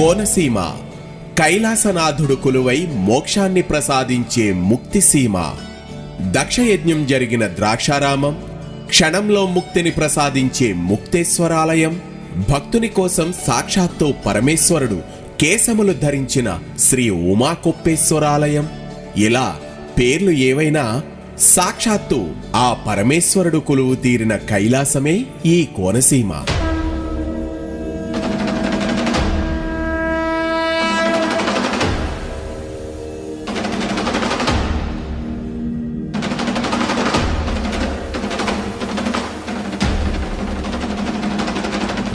కోనసీమ. కైలాసనాథుడు కొలువై మోక్షాన్ని ప్రసాదించే ముక్తిసీమ దక్షయజ్ఞం జరిగిన ద్రాక్షారామం క్షణంలో ముక్తిని ప్రసాదించే ముక్తేశ్వరాలయం భక్తుని కోసం సాక్షాత్తు పరమేశ్వరుడు కేశములు ధరించిన శ్రీ ఉమాకొప్పేశ్వరాలయం. ఇలా పేర్లు ఏవైనా సాక్షాత్తు ఆ పరమేశ్వరుడు కొలువు తీరిన కైలాసమే ఈ కోనసీమ.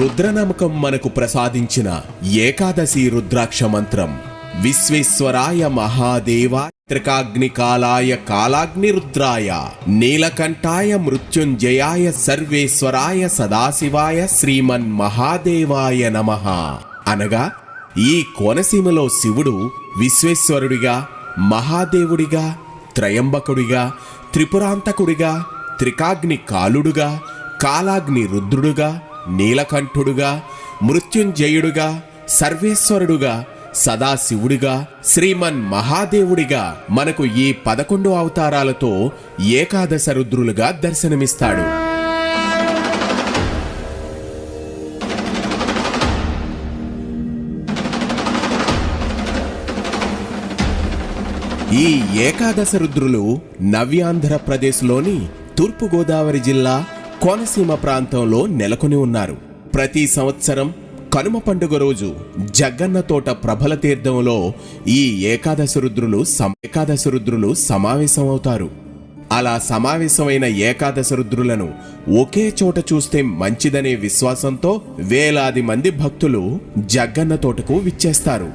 రుద్రనమకం మనకు ప్రసాదించిన ఏకాదశి రుద్రాక్ష మంత్రం. విశ్వేశ్వరాయ మహాదేవ త్రికాగ్నికాలాయ కాలాగ్ని రుద్రాయ నీలకంఠాయ మృత్యుంజయాయ సర్వేశ్వరాయ సదాశివాయ శ్రీమన్ మహాదేవాయ నమః. అనగా ఈ కోనసీమలో శివుడు విశ్వేశ్వరుడిగా మహాదేవుడిగా త్రయంబకుడిగా త్రిపురాంతకుడిగా త్రికాగ్ని కాలుడుగా కాలాగ్ని రుద్రుడుగా నీలకంఠుడుగా మృత్యుంజయుడుగా సర్వేశ్వరుడుగా సదాశివుడిగా శ్రీమన్ మహాదేవుడిగా మనకు ఈ పదకొండు అవతారాలతో ఏకాదశ రుద్రులుగా దర్శనమిస్తాడు. ఈ ఏకాదశ రుద్రులు నవ్యాంధ్రప్రదేశ్లోని తూర్పుగోదావరి జిల్లా కోనసీమ ప్రాంతంలో నెలకొని ఉన్నారు. ప్రతి సంవత్సరం కనుమ పండుగ రోజు జగ్గన్న తోట ప్రభల తీర్థంలో ఈ ఏకాదశ రుద్రులు ఏకాదశ రుద్రులు సమావేశమవుతారు. అలా సమావేశమైన ఏకాదశ రుద్రులను ఒకే చోట చూస్తే మంచిదనే విశ్వాసంతో వేలాది మంది భక్తులు జగ్గన్న తోటకు విచ్చేస్తారు.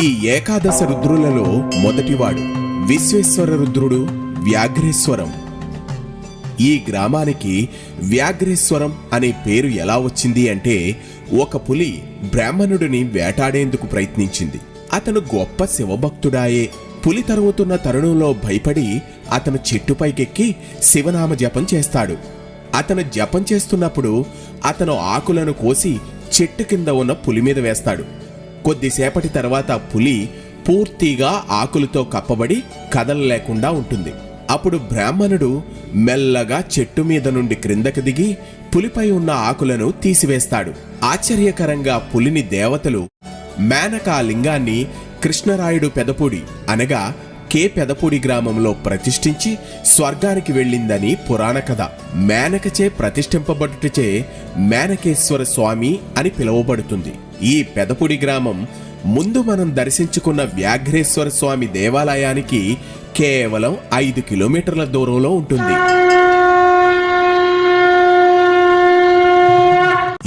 ఈ ఏకాదశ రుద్రులలో మొదటివాడు విశ్వేశ్వర రుద్రుడు వ్యాఘ్రేశ్వరం. ఈ గ్రామానికి వ్యాఘ్రేశ్వరం అనే పేరు ఎలా వచ్చింది అంటే ఒక పులి బ్రాహ్మణుడిని వేటాడేందుకు ప్రయత్నించింది. అతను గొప్ప శివభక్తుడాయే. పులి తరుగుతున్న తరుణంలో భయపడి అతను చెట్టుపైకెక్కి శివనామ జపం చేస్తాడు. అతను జపం చేస్తున్నప్పుడు అతను ఆకులను కోసి చెట్టు కింద ఉన్న పులి మీద వేస్తాడు. కొద్దిసేపటి తర్వాత పులి పూర్తిగా ఆకులతో కప్పబడి కదలలేకుండా ఉంటుంది. అప్పుడు బ్రాహ్మణుడు మెల్లగా చెట్టు మీద నుండి క్రిందకు దిగి పులిపై ఉన్న ఆకులను తీసివేస్తాడు. ఆశ్చర్యకరంగా పులిని దేవతలు మేనకా లింగాన్ని కృష్ణరాయుడు పెదపూడి అనగా కే పెదపూడి గ్రామంలో ప్రతిష్ఠించి స్వర్గానికి వెళ్ళిందని పురాణ కథ. మేనకచే ప్రతిష్ఠింపబడుటచే మేనకేశ్వర స్వామి అని పిలువబడుతుంది. ఈ పెదపూడి గ్రామం ముందు మనం దర్శించుకున్న వ్యాఘ్రేశ్వర స్వామి దేవాలయానికి కేవలం ఐదు కిలోమీటర్ల దూరంలో ఉంటుంది.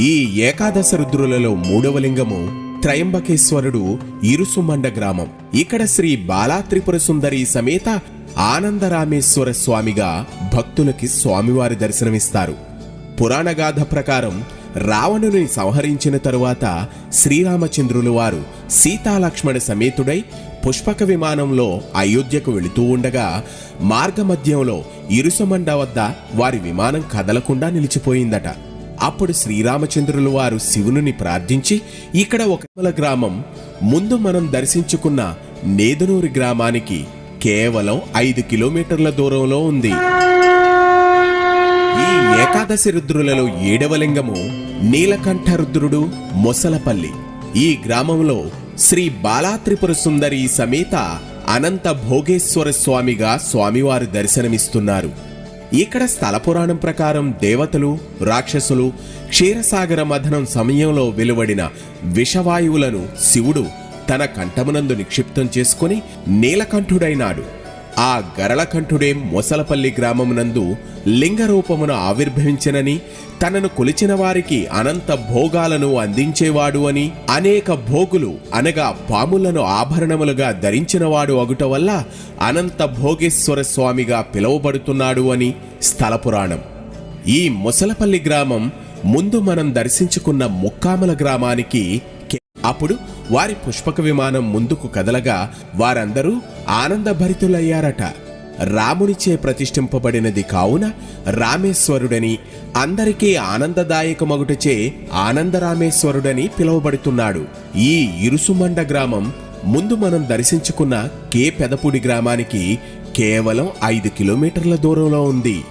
ఈ ఏకాదశ రుద్రులలో మూడవ లింగము త్రయంబకేశ్వరుడు ఇరుసుమండ గ్రామం. ఇక్కడ శ్రీ బాలా త్రిపుర సుందరి సమేత ఆనందరామేశ్వర స్వామిగా భక్తులకి స్వామివారి దర్శనమిస్తారు. పురాణగాథ ప్రకారం రావణుని సంహరించిన తరువాత శ్రీరామచంద్రులు వారు సీతాలక్ష్మణ సమేతుడై పుష్పక విమానంలో అయోధ్యకు వెళుతూ ఉండగా మార్గమధ్యంలో ఇరుసమండ వద్ద వారి విమానం కదలకుండా నిలిచిపోయిందట. అప్పుడు శ్రీరామచంద్రులు వారు శివుని ప్రార్థించి ఇక్కడ ఒక గ్రామం ముందు మనం దర్శించుకున్న నేదునూరి గ్రామానికి కేవలం ఐదు కిలోమీటర్ల దూరంలో ఉంది. ఈ ఏకాదశి రుద్రులలో ఏడవ లింగము నీలకంఠ రుద్రుడు మొసలపల్లి. ఈ గ్రామంలో శ్రీ బాలాత్రిపుర సుందరి సమేత అనంత భోగేశ్వర స్వామిగా స్వామివారు దర్శనమిస్తున్నారు. ఇక్కడ స్థల పురాణం ప్రకారం దేవతలు రాక్షసులు క్షీరసాగర మథనం సమయంలో వెలువడిన విషవాయువులను శివుడు తన కంఠమునందు నిక్షిప్తం చేసుకుని నీలకంఠుడైనాడు. ఆ గరళకంఠుడే మొసలపల్లి గ్రామమునందు లింగరూపమున ఆవిర్భవించనని తనను కొలిచిన వారికి అనంత భోగాలను అందించేవాడు అని అనేక భోగులు అనగా పాములను ఆభరణములుగా ధరించినవాడు అగుట వల్ల అనంత భోగేశ్వర స్వామిగా పిలువబడుతున్నాడు అని స్థల పురాణం ఈ మొసలపల్లి గ్రామం ముందు మనం దర్శించుకున్న ముక్కామల గ్రామానికి అప్పుడు వారి పుష్పక విమానం ముందుకు కదలగా వారందరూ ఆనందభరితులయ్యారట. రామునిచే ప్రతిష్ఠింపబడినది కావున రామేశ్వరుడని అందరికీ ఆనందదాయకమగుటచే ఆనందరామేశ్వరుడని పిలువబడుతున్నాడు. ఈ ఇరుసుమండ గ్రామం ముందు మనం దర్శించుకున్న కే పెదపూడి గ్రామానికి కేవలం ఐదు కిలోమీటర్ల దూరంలో ఉంది.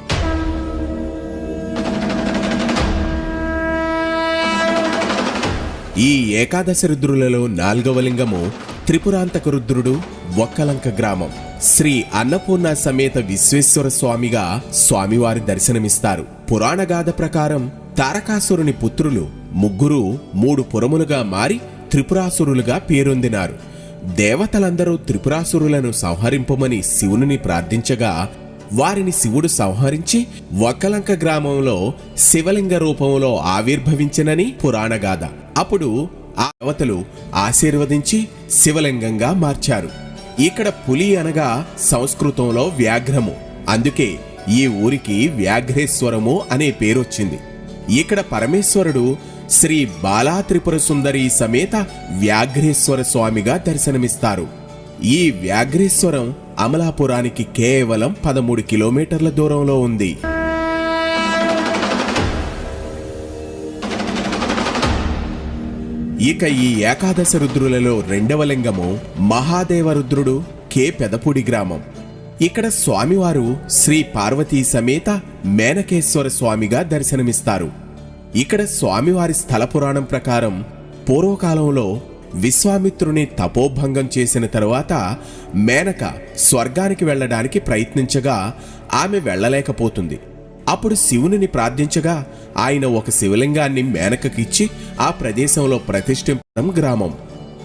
ఈ ఏకాదశ రుద్రులలో నాలుగవ లింగము త్రిపురాంతక రుద్రుడు ఒక్కలంక గ్రామం. శ్రీ అన్నపూర్ణ సమేత విశ్వేశ్వర స్వామిగా స్వామివారి దర్శనమిస్తారు. పురాణగాథ ప్రకారం తారకాసురుని పుత్రులు ముగ్గురు మూడు పురములుగా మారి త్రిపురాసురులుగా పేరొందినారు. దేవతలందరూ త్రిపురాసురులను సంహరింపమని శివుని ప్రార్థించగా వారిని శివుడు సంహరించి వక్కలంక గ్రామంలో శివలింగ రూపంలో ఆవిర్భవించినని పురాణగాథ అప్పుడు ఆ దేవతలు ఆశీర్వదించి శివలింగంగా మార్చారు. ఇక్కడ పులి అనగా సంస్కృతంలో వ్యాఘ్రము. అందుకే ఈ ఊరికి వ్యాఘ్రేశ్వరము అనే పేరొచ్చింది. ఇక్కడ పరమేశ్వరుడు శ్రీ బాలా త్రిపుర సుందరి సమేత వ్యాఘ్రేశ్వర స్వామిగా దర్శనమిస్తారు. ఈ వ్యాఘ్రేశ్వరం అమలాపురానికి కేవలం పదమూడు కిలోమీటర్ల దూరంలో ఉంది. ఇక ఈ ఏకాదశ రుద్రులలో రెండవ లింగము మహాదేవ రుద్రుడు కే. పెదపూడి గ్రామం. ఇక్కడ స్వామివారు శ్రీ పార్వతీ సమేత మేనకేశ్వర స్వామిగా దర్శనమిస్తారు. ఇక్కడ స్వామివారి స్థల పురాణం ప్రకారం పూర్వకాలంలో విశ్వామిత్రుని తపోభంగం చేసిన తరువాత మేనక స్వర్గానికి వెళ్ళడానికి ప్రయత్నించగా ఆమె వెళ్ళలేకపోతుంది. అప్పుడు శివునిని ప్రార్థించగా ఆయన ఒక శివలింగాన్ని మేనకకిచ్చి ఆ ప్రదేశంలో ప్రతిష్ఠింపడం గ్రామం.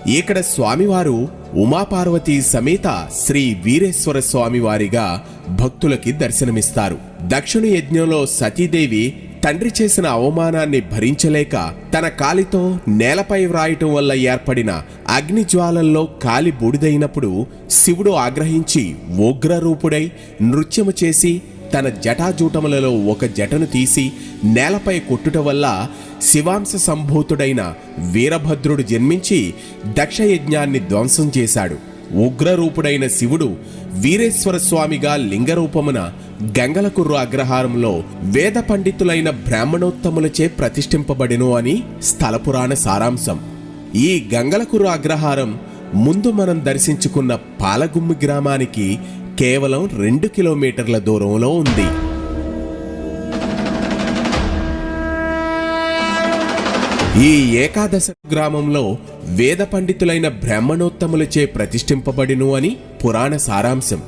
ఇక్కడ స్వామివారు ఉమాపార్వతీ సమేత శ్రీ వీరేశ్వర స్వామివారిగా భక్తులకి దర్శనమిస్తారు. దక్షిణ యజ్ఞంలో సతీదేవి తండ్రి చేసిన అవమానాన్ని భరించలేక తన కాలితో నేలపై వ్రాయటం వల్ల ఏర్పడిన అగ్ని జ్వాలల్లో కాలి బూడిదైనప్పుడు శివుడు ఆగ్రహించి ఉగ్రరూపుడై నృత్యము చేసి తన జటాజూటములలో ఒక జటను తీసి నేలపై కొట్టుట వల్ల శివాంశ సంభూతుడైన వీరభద్రుడు జన్మించి దక్షయజ్ఞాన్ని ధ్వంసం చేశాడు. ఉగ్రరూపుడైన శివుడు వీరేశ్వర స్వామిగా లింగరూపమున గంగలకుర్రు అగ్రహారంలో వేద పండితులైన బ్రాహ్మణోత్తములచే ప్రతిష్ఠింపబడెను అని స్థలపురాణ సారాంశం. ఈ గంగలకుర్రు అగ్రహారం ముందు మనం దర్శించుకున్న పాలగుమ్మి గ్రామానికి కేవలం రెండు కిలోమీటర్ల దూరంలో ఉంది. ఈ ఏకాదశ గ్రామంలో వేద పండితులైన బ్రాహ్మణోత్తములచే ప్రతిష్ఠింపబడిను అని పురాణ సారాంశం.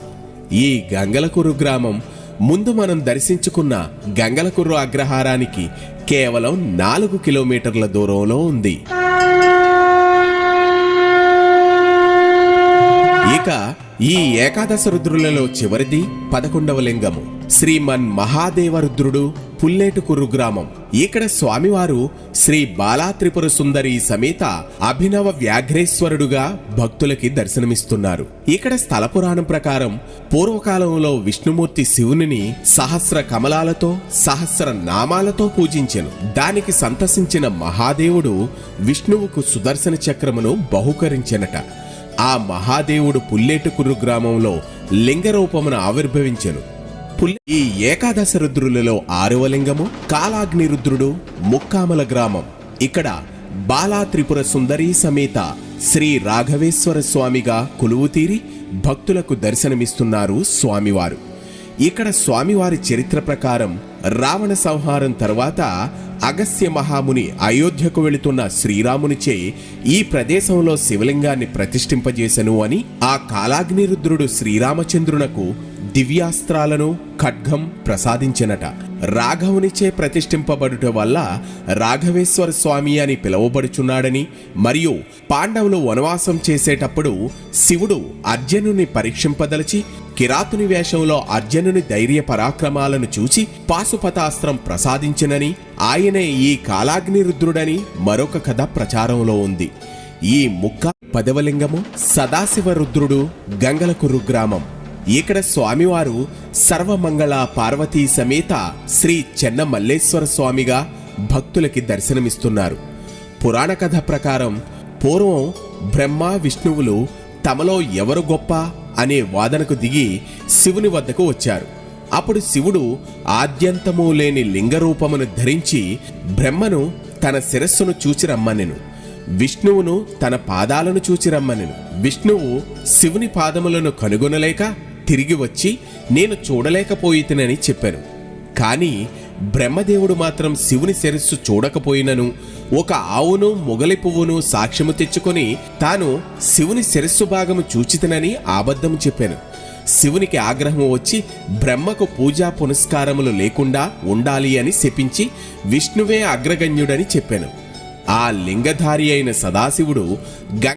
ఈ గంగలకురు గ్రామం ముందు మనం దర్శించుకున్న గంగలకుర్రు అగ్రహారానికి కేవలం నాలుగు కిలోమీటర్ల దూరంలో ఉంది ఇక ఈ ఏకాదశ రుద్రులలో చివరిది పదకొండవ లింగము. శ్రీమన్ మహాదేవ రుద్రుడు పుల్లేటుకుర్రు గ్రామం. ఇక్కడ స్వామివారు శ్రీ బాలా త్రిపుర సుందరి సమేత అభినవ వ్యాఘ్రేశ్వరుడుగా భక్తులకి దర్శనమిస్తున్నారు. ఇక్కడ స్థల పురాణం ప్రకారం పూర్వకాలంలో విష్ణుమూర్తి శివునిని సహస్ర కమలాలతో సహస్ర నామాలతో పూజించెను. దానికి సంతసించిన మహాదేవుడు విష్ణువుకు సుదర్శన చక్రమును బహుకరించెనట. ఆ మహాదేవుడు పుల్లేటుకుర్రు గ్రామంలో లింగరూపమున ఆవిర్భవించెను. ఈ ఏకాదశ రుద్రులలో ఆరవ లింగము కాలాగ్ని రుద్రుడు ముక్కామల గ్రామం. ఇక్కడ బాలా త్రిపుర సుందరీ సమేత శ్రీ రాఘవేశ్వర స్వామిగా కొలువుతీరి భక్తులకు దర్శనమిస్తున్నారు స్వామివారు. ఇక్కడ స్వామివారి చరిత్ర ప్రకారం రావణ సంహారం తర్వాత అగస్త్య మహాముని అయోధ్యకు వెళుతున్న శ్రీరామునిచే ఈ ప్రదేశంలో శివలింగాన్ని ప్రతిష్ఠింపజేశను అని ఆ కాలాగ్నిరుద్రుడు శ్రీరామచంద్రునకు దివ్యాస్త్రాలను ఖడ్గం ప్రసాదించినట. రాఘవునిచే ప్రతిష్ఠింపబడుట వల్ల రాఘవేశ్వర స్వామి అని పిలువబడుచున్నాడని మరియు పాండవులు వనవాసం చేసేటప్పుడు శివుడు అర్జునుని పరీక్షింపదలిచి కిరాతుని వేషంలో అర్జునుని ధైర్య పరాక్రమాలను చూచి పాశుపతాస్త్రం ప్రసాదించినని ఆయనే ఈ కాలాగ్నిరుద్రుడని మరొక కథ ప్రచారంలో ఉంది. ఈ ముక్క పదవలింగము సదాశివ రుద్రుడు గంగలకుర్రు గ్రామం ఇక్కడ స్వామివారు సర్వమంగళ పార్వతీ సమేత శ్రీ చెన్న మల్లేశ్వర స్వామిగా భక్తులకి దర్శనమిస్తున్నారు. పురాణ కథ ప్రకారం పూర్వం బ్రహ్మ విష్ణువులు తమలో ఎవరు గొప్ప? అనే వాదనకు దిగి శివుని వద్దకు వచ్చారు. అప్పుడు శివుడు ఆద్యంతము లేని లింగరూపమును ధరించి బ్రహ్మను తన శిరస్సును చూచి రమ్మనెను. విష్ణువును తన పాదాలను చూచి రమ్మనెను. విష్ణువు శివుని పాదములను కనుగొనలేక తిరిగి వచ్చి నేను చూడలేకపోయితనని చెప్పాను. కానీ బ్రహ్మదేవుడు మాత్రం శివుని శిరస్సు చూడకపోయినను ఒక ఆవును మొగలి పువ్వును సాక్ష్యము తెచ్చుకొని తాను శివుని శిరస్సు భాగము చూచితనని అబద్ధము చెప్పాను. శివునికి ఆగ్రహం వచ్చి బ్రహ్మకు పూజా పునస్కారములు లేకుండా ఉండాలి అని శపించి విష్ణువే అగ్రగణ్యుడని చెప్పాను. ఆ లింగధారి అయిన సదాశివుడు గ